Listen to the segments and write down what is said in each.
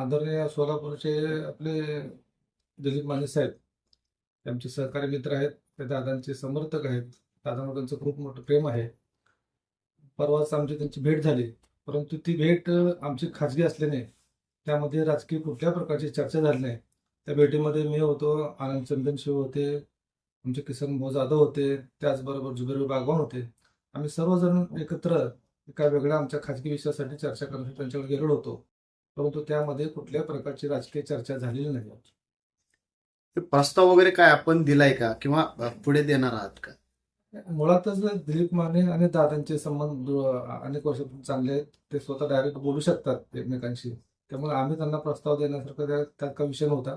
आदरणीय सोलापूरचे आपले दिलीप माने साहेब त्यांचे आमचे सहकारी मित्र आहेत ते दादांचे समर्थक आहेत. दादांवर त्यांचं खूप मोठं प्रेम आहे. परवाच आमची त्यांची भेट झाली. परंतु ती भेट आमची खाजगी असल्याने त्यामध्ये राजकीय कुठल्या प्रकारची चर्चा झाली नाही. त्या भेटीमध्ये मी होतो आनंद चंदन शिव होते आमचे किसन भाऊ जाधव होते त्याचबरोबर जुबेर बागवान होते. आम्ही सर्वजण एकत्र एका वेगळ्या आमच्या खाजगी विषयासाठी चर्चा करण्यासाठी त्यांच्याकडे गेलेलो होतो. परंतु त्यामध्ये कुठल्याही प्रकारची राजकीय चर्चा झालेली नाही. ते प्रस्ताव वगैरे काय आपण दिलाय का? किंवा पुढे देणार आहात का? मुळातच दिलीप माने आणि दादांचे संबंध अनेक वर्षापासून चांगले आहेत. ते स्वतः डायरेक्ट बोलू शकतात एकमेकांशी. त्यामुळे आम्ही त्यांना प्रस्ताव देण्यासारखं त्या- त्यात काही विषय नव्हता.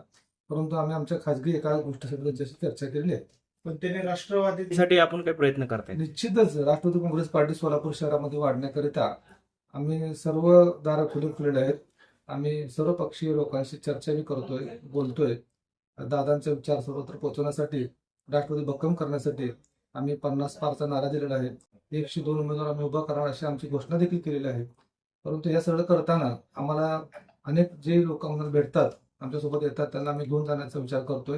परंतु आम्ही आमच्या खाजगी एका गोष्टीसाठी त्यांच्याशी चर्चा केली आहे. पण त्याने राष्ट्रवादी साठी आपण काही प्रयत्न करताय. निश्चितच राष्ट्रवादी काँग्रेस पार्टी सोलापूर शहरामध्ये वाढण्याकरिता आम्ही सर्व दारं खुली खुलेले आहेत. आम्ही सर्व पक्षीय लोकांशी चर्चा मी करतोय बोलतोय. दादांचे विचार सर्वत्र पोहोचवण्यासाठी राष्ट्रवादी भक्कम करण्यासाठी आम्ही पन्नास पारचा नारा दिलेला आहे. एकशे दोन उमेदवार आम्ही उभा करणार अशी आमची घोषणा देखील केलेली आहे. परंतु हे सगळं करताना आम्हाला अनेक जे लोक आम्हाला भेटतात आमच्यासोबत येतात त्यांना आम्ही घेऊन जाण्याचा विचार करतोय.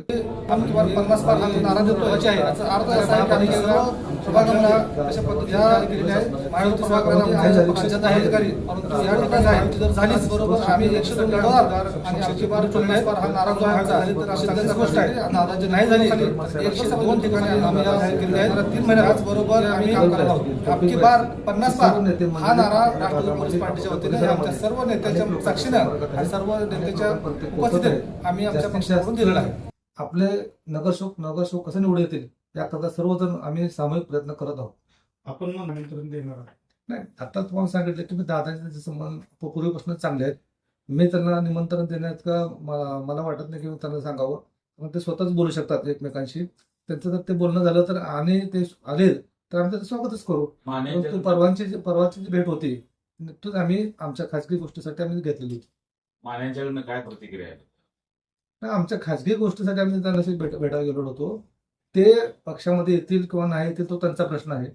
आम्ही तुम्हाला पन्नास पार नारा देतो याची आहे. याचा अर्थ असा आहे की आम्ही सर्व सभागमना अशा पद्धतीने तयारी केलेली आहे महायुती सभागृहामध्ये पक्षाचे आहे अधिकारी परंतु या ठिकाणी आहे. जर झालीच बरोबर आम्ही एकशे दोन लढवणार आणि आमची बार पन्नास पार हा झाली तर गोष्ट आहे. जर नाही झाली एकशे दोन ठिकाणी आम्ही केलेले तीन बरोबर आम्ही काम करत आहोत. आमची बार पन्नास पार हा नारा राष्ट्रवादी काँग्रेस पार्टीच्या वतीने आमच्या सर्व नेत्याच्या साक्षीनं आणि सर्व नेत्याच्या आम्ही आमच्या पक्षाकडून दिलेला आहे. आपले नगरसेवक नगरसेवक कसे निवडून येतील याकरता सर्वजण आम्ही सामूहिक प्रयत्न करत आहोत. आपण मग निमंत्रण देणार आहोत. नाही आता तुम्हाला सांगितलं की मी दादाचे संबंध पूर्वीपासून चांगले आहेत. मी त्यांना निमंत्रण देण्यात का मला मला वाटत नाही की मी त्यांना सांगावं. पण ते स्वतःच बोलू शकतात एकमेकांशी. त्यांचं जर ते बोलणं झालं तर आणि ते आले तर आम्ही त्याचं स्वागतच करू. परंतु परवांची जी परवाची जी भेट होती नुकतंच आम्ही आमच्या खाजगी गोष्टीसाठी आम्ही घेतलेली होती. मान्यांच्याकडनं काय प्रतिक्रिया आहे? आमच्या खाजगी गोष्टीसाठी आम्ही त्यांना भेट भेटायला गेलो होतो. ते पक्षामध्ये येतील किंवा नाही येतील तो त्यांचा प्रश्न आहे.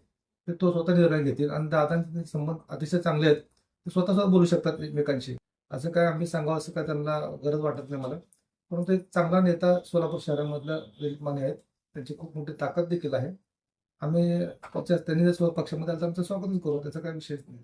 ते तो स्वतः निर्णय घेतील आणि दादांचे संबंध अतिशय चांगले आहेत. ते स्वतः स्वतः बोलू शकतात एकमेकांशी. असं काय आम्ही सांगावं असं काय त्यांना गरज वाटत नाही मला. परंतु एक चांगला नेता सोलापूर शहरामधला दिलीप माने आहेत. त्यांची खूप मोठी ताकद देखील आहे. आम्ही पक्ष त्यांनी जर पक्षामध्ये आलं तर आमचं स्वागतच करू. त्याचा काही विषयच नाही.